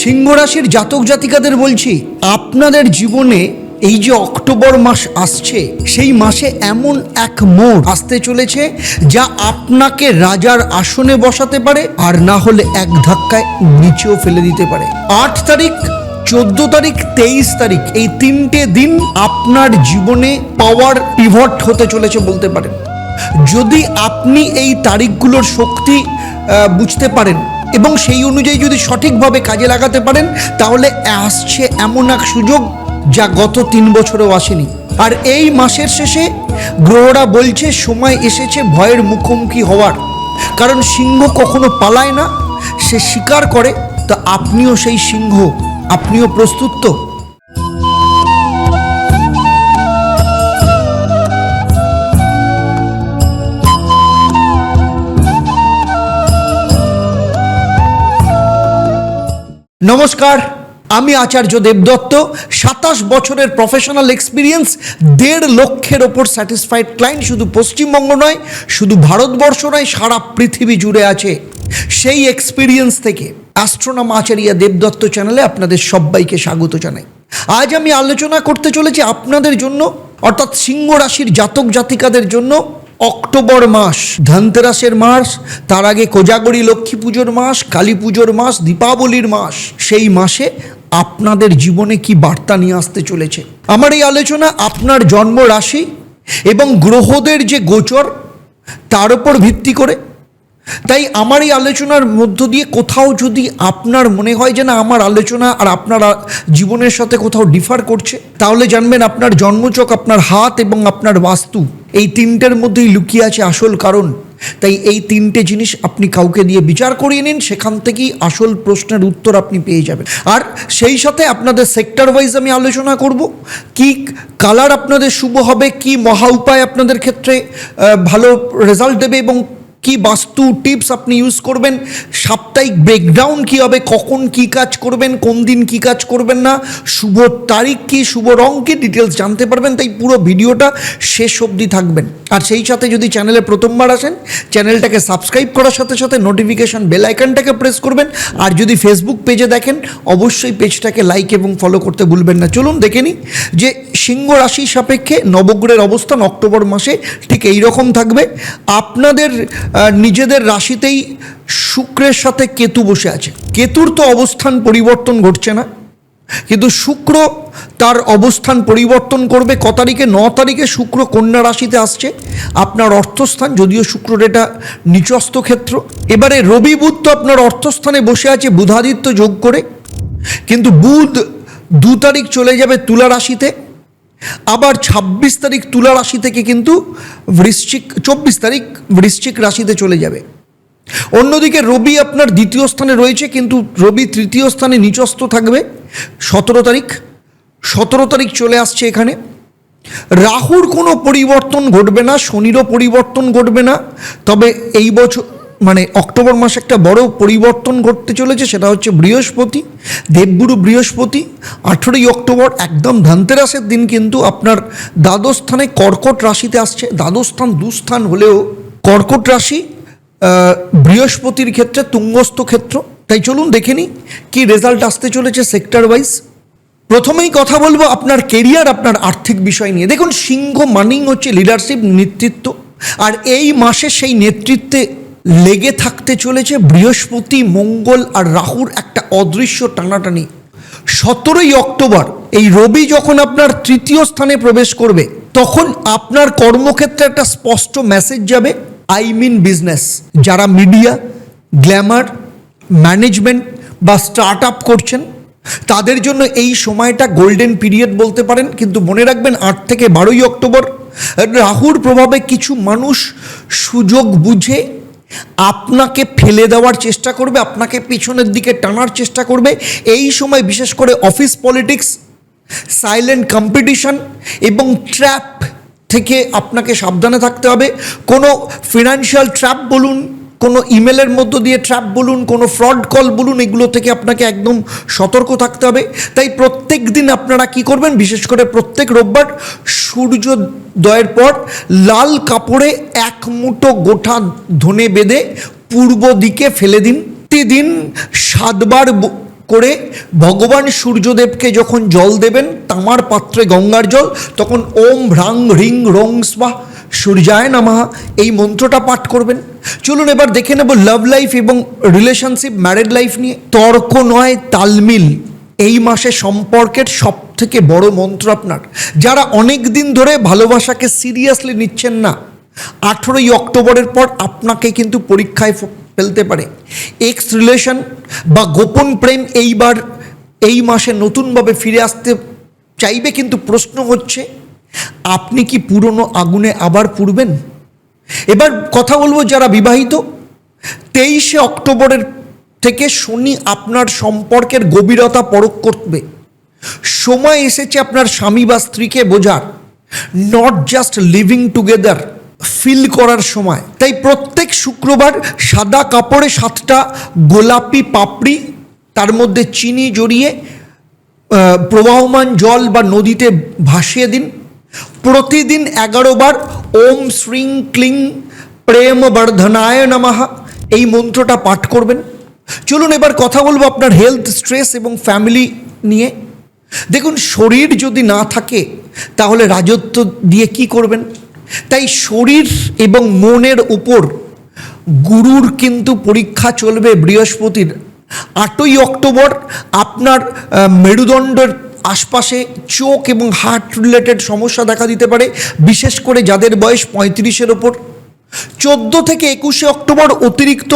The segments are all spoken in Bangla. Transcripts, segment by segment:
সিংহ রাশির জাতক জাতিকাদের বলছি, আপনাদের জীবনে এই যে অক্টোবর মাস আসছে, সেই মাসে এমন এক মোড় আসতে চলেছে যা আপনাকে রাজার আসনে বসাতে পারে আর না হলে এক ধাক্কায় নিচেও ফেলে দিতে পারে। আট তারিখ, চোদ্দ তারিখ, তেইশ তারিখ, এই তিনটে দিন আপনার জীবনে পাওয়ার পিভট হতে চলেছে বলতে পারেন। যদি আপনি এই তারিখগুলোর শক্তি বুঝতে পারেন এবং সেই অনুযায়ী যদি সঠিকভাবে কাজে লাগাতে পারেন, তাহলে আসছে এমন এক সুযোগ যা গত তিন বছরেও আসেনি। আর এই মাসের শেষে গ্রহরা বলছে সময় এসেছে ভয়ের মুখোমুখি হওয়ার। কারণ সিংহ কখনো পালায় না, সে স্বীকার করে। তা আপনিও সেই সিংহ, আপনিও প্রস্তুত তো? নমস্কার, আমি আচার্য দেবদত্ত। সাতাশ বছরের প্রফেশনাল এক্সপিরিয়েন্স দেড় লক্ষের ওপর স্যাটিসফাইড ক্লায়েন্ট শুধু পশ্চিমবঙ্গ নয়, শুধু ভারতবর্ষ নয়, সারা পৃথিবী জুড়ে আছে। সেই এক্সপিরিয়েন্স থেকে অ্যাস্ট্রোনম আচারিয়া দেবদত্ত চ্যানেলে আপনাদের সবাইকে স্বাগত জানাই। আজ আমি আলোচনা করতে চলেছি আপনাদের জন্য, অর্থাৎ সিংহ রাশির জাতক জাতিকাদের জন্য। অক্টোবর মাস, ধনতেরাসের মাস, তার আগে কোজাগরী লক্ষ্মী পুজোর মাস, কালী পুজোর মাস, দীপাবলির মাস। সেই মাসে আপনাদের জীবনে কি বার্তা নিয়ে আসতে চলেছে? আমার এই আলোচনা আপনার জন্ম রাশি এবং গ্রহদের যে গোচর, তার উপর ভিত্তি করে। তাই আমার এই আলোচনার মধ্য দিয়ে কোথাও যদি আপনার মনে হয় যে না, আমার আলোচনা আর আপনার জীবনের সাথে কোথাও ডিফার করছে, তাহলে জানবেন আপনার জন্মচক, আপনার হাত এবং আপনার বাস্তু এই তিনটের মধ্যেই লুকিয়ে আছে আসল কারণ। তাই এই তিনটে জিনিস আপনি কাউকে দিয়ে বিচার করিয়ে নিন, সেখান থেকেই আসল প্রশ্নের উত্তর আপনি পেয়ে যাবেন। আর সেই সাথে আপনাদের সেক্টর ওয়াইজ আমি আলোচনা করব। কি কালার আপনাদের শুভ হবে, কি মহা উপায় আপনাদের ক্ষেত্রে ভালো রেজাল্ট দেবে এবং কি বাস্তু টিপস আপনি ইউজ করবেন? সাপ্তাহিক ব্রেকডাউন কী হবে? কখন কি কাজ করবেন? কোন দিন কি কাজ করবেন না? শুভ তারিখ কি? শুভ রং কি? ডিটেলস জানতে পারবেন, তাই পুরো ভিডিওটা শেষ অবধি থাকবেন। আর সেই সাথে যদি চ্যানেলে প্রথমবার আসেন চ্যানেলটাকে সাবস্ক্রাইব করার সাথে সাথে নোটিফিকেশন বেল আইকনটাকে প্রেস করবেন। আর যদি ফেসবুক পেজে দেখেন, অবশ্যই পেজটাকে লাইক এবং ফলো করতে ভুলবেন না। চলুন দেখে নিই যে সিংহ রাশি সাপেক্ষে নবগ্রহের অবস্থান অক্টোবর মাসে ঠিক এই রকম থাকবে। আপনাদের নিজেদের রাশিতেই শুক্রের সাথে কেতু বসে আছে। কেতুর তো অবস্থান পরিবর্তন ঘটছে না। কিন্তু শুক্র তার অবস্থান পরিবর্তন করবে ক তারিখে? ন তারিখে শুক্র কন্যা রাশিতে আসছে। আপনার অর্থস্থান, যদিও শুক্রর এটা নিচস্থ ক্ষেত্র। এবারে রবি বুধ তো আপনার অর্থস্থানে বসে আছে, বুধাদিত্য যোগ করে। কিন্তু বুধ দু তারিখ চলে যাবে তুলা রাশিতে। আবার ছাব্বিশ তারিখ তুলা রাশি থেকে কিন্তু বৃশ্চিক, চব্বিশ তারিখ বৃশ্চিক রাশিতে চলে যাবে। অন্যদিকে রবি আপনার দ্বিতীয় স্থানে রয়েছে, কিন্তু রবি তৃতীয় স্থানে নিচস্থ থাকবে সতেরো তারিখ। সতেরো তারিখ চলে আসছে এখানে। রাহুর কোনো পরিবর্তন ঘটবে না, শনিরও পরিবর্তন ঘটবে না। তবে এই বছর মানে অক্টোবর মাসে একটা বড় পরিবর্তন ঘটতে চলেছে, সেটা হচ্ছে বৃহস্পতি, দেবগুরু বৃহস্পতি। আঠেরোই অক্টোবর একদম ধনতেরাসের দিন কিন্তু আপনার দ্বাদশ স্থানে কর্কট রাশিতে আসছে। দ্বাদশ স্থান দুস্থান হলেও কর্কট রাশি বৃহস্পতির ক্ষেত্রে তুঙ্গস্থ ক্ষেত্র। তাই চলুন দেখে নিই কী রেজাল্ট আসতে চলেছে সেক্টর ওয়াইজ প্রথমেই কথা বলব আপনার কেরিয়ার আপনার আর্থিক বিষয় নিয়ে। দেখুন, সিংহ মানিং হচ্ছে লিডারশিপ নেতৃত্ব। আর এই মাসে সেই নেতৃত্বে লেগে থাকতে চলেছে বৃহস্পতি, মঙ্গল আর রাহুর একটা অদৃশ্য টানাটানি। সতেরোই অক্টোবর, এই রবি যখন আপনার তৃতীয় স্থানে প্রবেশ করবে, তখন আপনার কর্মক্ষেত্রে একটা স্পষ্ট মেসেজ যাবে আই মিন বিজনেস যারা মিডিয়া গ্ল্যামার ম্যানেজমেন্ট বা স্টার্ট আপ করছেন, তাদের জন্য এই সময়টা গোল্ডেন পিরিয়ড বলতে পারেন। কিন্তু মনে রাখবেন, আট থেকে বারোই অক্টোবর, রাহুর প্রভাবে কিছু মানুষ সুযোগ বুঝে আপনাকে ফেলে দেওয়ার চেষ্টা করবে, আপনাকে পিছনের দিকে টানার চেষ্টা করবে। এই সময় বিশেষ করে অফিস পলিটিক্স সাইলেন্ট কম্পিটিশন এবং ট্র্যাপ থেকে আপনাকে সাবধানে থাকতে হবে। কোনো ফিনান্সিয়াল ট্র্যাপ বলুন কোনো ইমেলের মধ্য দিয়ে ট্র্যাপ বলুন, কোনো ফ্রড কল বলুন, এগুলো থেকে আপনাকে একদম সতর্ক থাকতে হবে। তাই প্রত্যেক দিন আপনারা কি করবেন? বিশেষ করে প্রত্যেক রোববার সূর্যোদয়ের পর লাল কাপড়ে এক মুঠো গোঠা ধনে বেঁধে পূর্ব দিকে ফেলে দিন। প্রতিদিন সাতবার করে ভগবান সূর্যদেবকে যখন জল দেবেন, তামার পাত্রে গঙ্গার জল, তখন ওম ভ্রাং হ্রিং রং স্বা সূর্যায় নামাহা এই মন্ত্রটা পাঠ করবেন। চলুন এবার দেখে নেব লাভ লাইফ এবং রিলেশনশিপ ম্যারেড লাইফ নিয়ে। তর্ক নয় তালমিল এই মাসে সম্পর্কের সব থেকে বড় মন্ত্র আপনার। যারা অনেক দিন ধরে ভালোবাসাকে সিরিয়াসলি নিচ্ছেন না, আঠেরোই অক্টোবরের পর আপনাকে কিন্তু পরীক্ষায় ফেলতে পারে। এক্স রিলেশন বা গোপন প্রেম এইবার এই মাসে নতুনভাবে ফিরে আসতে চাইবে কিন্তু প্রশ্ন হচ্ছে আপনি কি পুরনো আগুনে আবার পুড়বেন? এবার কথা বলব যারা বিবাহিত। তেইশে অক্টোবরের থেকে শনি আপনার সম্পর্কের গভীরতা পরখ করবে। সময় এসেছে আপনার স্বামী বা স্ত্রীকে বোঝার। Not just living together feel করার সময়। তাই প্রত্যেক শুক্রবার সাদা কাপড়ে সাতটা গোলাপি পাপড়ি, তার মধ্যে চিনি জড়িয়ে প্রবাহমান জল বা নদীতে ভাসিয়ে দিন। প্রতিদিন এগারো বার ওম শ্রীং ক্লিং প্রেম বর্ধনায় নমঃ। এই মন্ত্রটা পাঠ করবেন। চলুন এবার কথা বলব আপনার হেলথ স্ট্রেস এবং ফ্যামিলি নিয়ে। দেখুন, শরীর যদি না থাকে, তাহলে রাজত্ব দিয়ে কি করবেন? তাই শরীর এবং মনের উপর গুরুর কিন্তু পরীক্ষা চলবে বৃহস্পতির। আটই অক্টোবর আপনার মেরুদণ্ডের আশপাশে চোখ এবং হার্ট রিলেটেড সমস্যা দেখা দিতে পারে, বিশেষ করে যাদের বয়স পঁয়ত্রিশের ওপর। চোদ্দ থেকে একুশে অক্টোবর অতিরিক্ত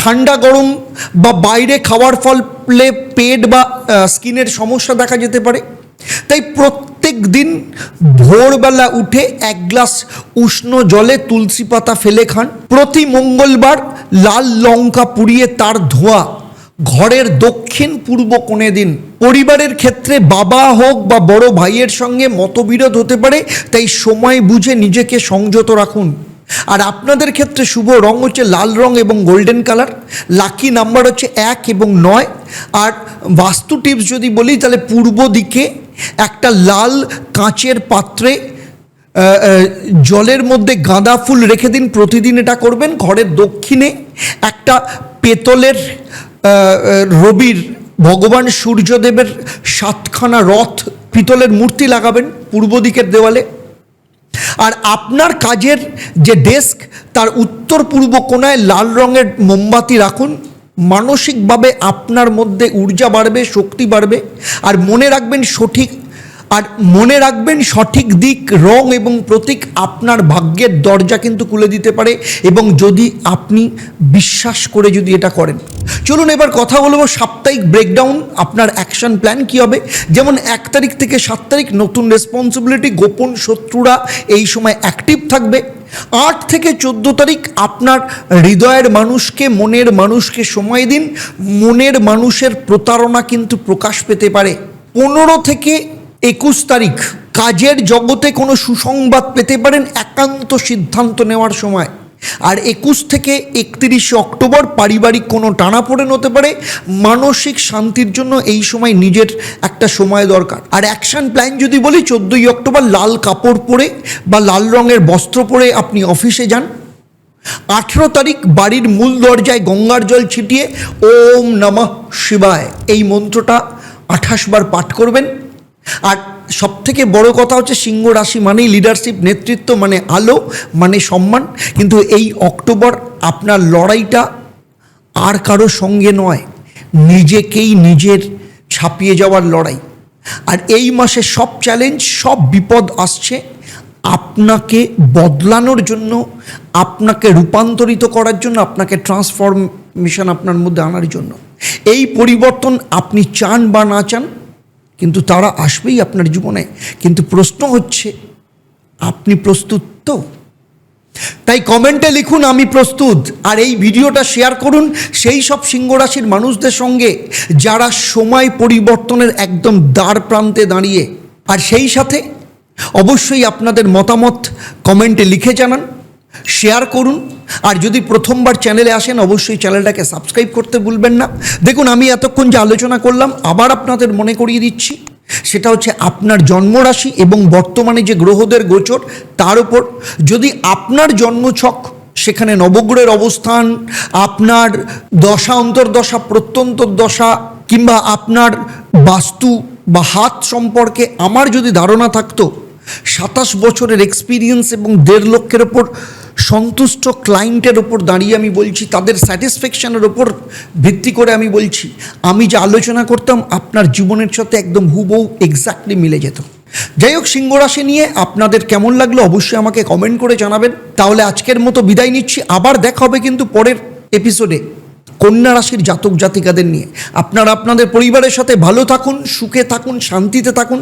ঠান্ডা গরম বা বাইরে খাওয়ার ফলে পেট বা স্কিনের সমস্যা দেখা যেতে পারে। তাই প্রত্যেক দিন ভোরবেলা উঠে এক গ্লাস উষ্ণ জলে তুলসী পাতা ফেলে খান। প্রতি মঙ্গলবার লাল লঙ্কা পুড়িয়ে তার ধোঁয়া ঘরের দক্ষিণ পূর্ব কোণে দিন। পরিবারের ক্ষেত্রে বাবা হোক বা বড় ভাইয়ের সঙ্গে মতবিরোধ হতে পারে, তাই সময় বুঝে নিজেকে সংযত রাখুন। আর আপনাদের ক্ষেত্রে শুভ রং হচ্ছে লাল রং এবং গোল্ডেন কালার। লাকি নাম্বার হচ্ছে এক এবং নয়। আর বাস্তু টিপস যদি বলি, তাহলে পূর্ব দিকে একটা লাল কাঁচের পাত্রে জলের মধ্যে গাঁদা ফুল রেখে দিন। প্রতিদিন এটা করবেন। ঘরের দক্ষিণে একটা পেতলের রবির ভগবান সূর্যদেবের সাতখানা রথ পিতলের মূর্তি লাগাবেন পূর্ব দিকের দেওয়ালে। আর আপনার কাজের যে ডেস্ক, তার উত্তর পূর্ব কোনায় লাল রঙের মোমবাতি রাখুন। মানসিকভাবে আপনার মধ্যে ঊর্জা বাড়বে, শক্তি বাড়বে। আর মনে রাখবেন সঠিক আর মনে রাখবেন, সঠিক দিক, রং এবং প্রতীক আপনার ভাগ্যের দরজা কিন্তু খুলে দিতে পারে এবং যদি আপনি বিশ্বাস করে যদি এটা করেন। চলুন এবার কথা বলব সাপ্তাহিক ব্রেকডাউন আপনার অ্যাকশন প্ল্যান কী হবে? যেমন এক তারিখ থেকে সাত তারিখ নতুন রেসপন্সিবিলিটি গোপন শত্রুরা এই সময় অ্যাক্টিভ থাকবে। আট থেকে চোদ্দ তারিখ আপনার হৃদয়ের মানুষকে, মনের মানুষকে সময় দিন। মনের মানুষের প্রতারণা কিন্তু প্রকাশ পেতে পারে। পনেরো থেকে একুশ তারিখ। কাজের জগতে কোনো সুসংবাদ পেতে পারেন একান্ত সিদ্ধান্ত নেওয়ার সময়। আর একুশ থেকে একত্রিশে অক্টোবর পারিবারিক কোনো টানাপোড়েন হতে পারে। মানসিক শান্তির জন্য এই সময় নিজের একটা সময় দরকার। আর অ্যাকশন প্ল্যান যদি বলি, চোদ্দোই অক্টোবর লাল কাপড় পরে বা লাল রঙের বস্ত্র পরে আপনি অফিসে যান। আঠেরো তারিখ বাড়ির মূল দরজায় গঙ্গার জল ছিটিয়ে ওম নমঃ শিবায়। এই মন্ত্রটা আঠাশ বার পাঠ করবেন। আর সব থেকে বড় কথা হচ্ছে সিংহ রাশি মানেই লিডারশিপ নেতৃত্ব মানে আলো মানে সম্মান। কিন্তু এই অক্টোবর আপনার লড়াইটা আর কারও সঙ্গে নয়, নিজেকেই নিজের ছাপিয়ে যাওয়ার লড়াই। আর এই মাসে সব চ্যালেঞ্জ সব বিপদ আসছে আপনাকে বদলানোর জন্য, আপনাকে রূপান্তরিত করার জন্য, আপনাকে ট্রান্সফরমেশন আপনার মধ্যে আনার জন্য। এই পরিবর্তন আপনি চান বা না চান কিন্তু তারা আসবেই আপনার জীবনে। কিন্তু প্রশ্ন হচ্ছে, আপনি প্রস্তুত তো? তাই কমেন্টে লিখুন, আমি প্রস্তুত। আর এই ভিডিওটা শেয়ার করুন সেই সব সিংহ রাশির মানুষদের সঙ্গে যারা সময় পরিবর্তনের একদম দ্বার প্রান্তে দাঁড়িয়ে। আর সেই সাথে অবশ্যই আপনাদের মতামত কমেন্টে লিখে জানান, শেয়ার করুন। আর যদি প্রথমবার চ্যানেলে আসেন, অবশ্যই চ্যানেলটাকে সাবস্ক্রাইব করতে ভুলবেন না। দেখুন, আমি এতক্ষণ যে আলোচনা করলাম, আবার আপনাদের মনে করিয়ে দিচ্ছি। সেটা হচ্ছে আপনার জন্মরাশি এবং বর্তমানে যে গ্রহদের গোচর, তার উপর। যদি আপনার জন্মছক, সেখানে নবগ্রহের অবস্থান, আপনার দশা, অন্তর্দশা, প্রত্যন্তর দশা, কিংবা আপনার বাস্তু বা হাত সম্পর্কে আমার যদি ধারণা থাকতো, সাতাশ বছরের এক্সপিরিয়েন্স এবং দেড় লক্ষের ওপর সন্তুষ্ট ক্লায়েন্টের ওপর দাঁড়িয়ে আমি বলছি, তাদের স্যাটিসফ্যাকশনের ওপর ভিত্তি করে আমি বলছি, আমি যে আলোচনা করতাম আপনার জীবনের সাথে একদম হুবহু এক্স্যাক্টলি মিলে যেত। যাই হোক, সিংহ রাশি নিয়ে আপনাদের কেমন লাগল অবশ্যই আমাকে কমেন্ট করে জানাবেন। তাহলে আজকের মতো বিদায় নিচ্ছি। আবার দেখা হবে কিন্তু পরের এপিসোডে কন্যা রাশির জাতক জাতিকাদের নিয়ে। আপনারা আপনাদের পরিবারের সাথে ভালো থাকুন, সুখে থাকুন, শান্তিতে থাকুন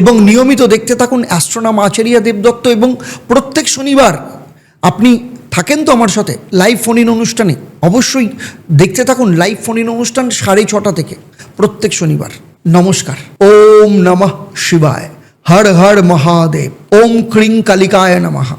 এবং নিয়মিত দেখতে থাকুন অ্যাস্ট্রোনাম আচারিয়া দেবদত্ত এবং প্রত্যেক শনিবার আপনি থাকেন তো আমার সাথে লাইভ ফোন ইন অনুষ্ঠানে। অবশ্যই দেখতে থাকুন লাইভ ফোন ইন অনুষ্ঠান সাড়ে ছটা থেকে, প্রত্যেক শনিবার। নমস্কার। ওম নমঃ শিবায়। হর হর মহাদেব। ওম ক্রিং কালিকায় নমঃ।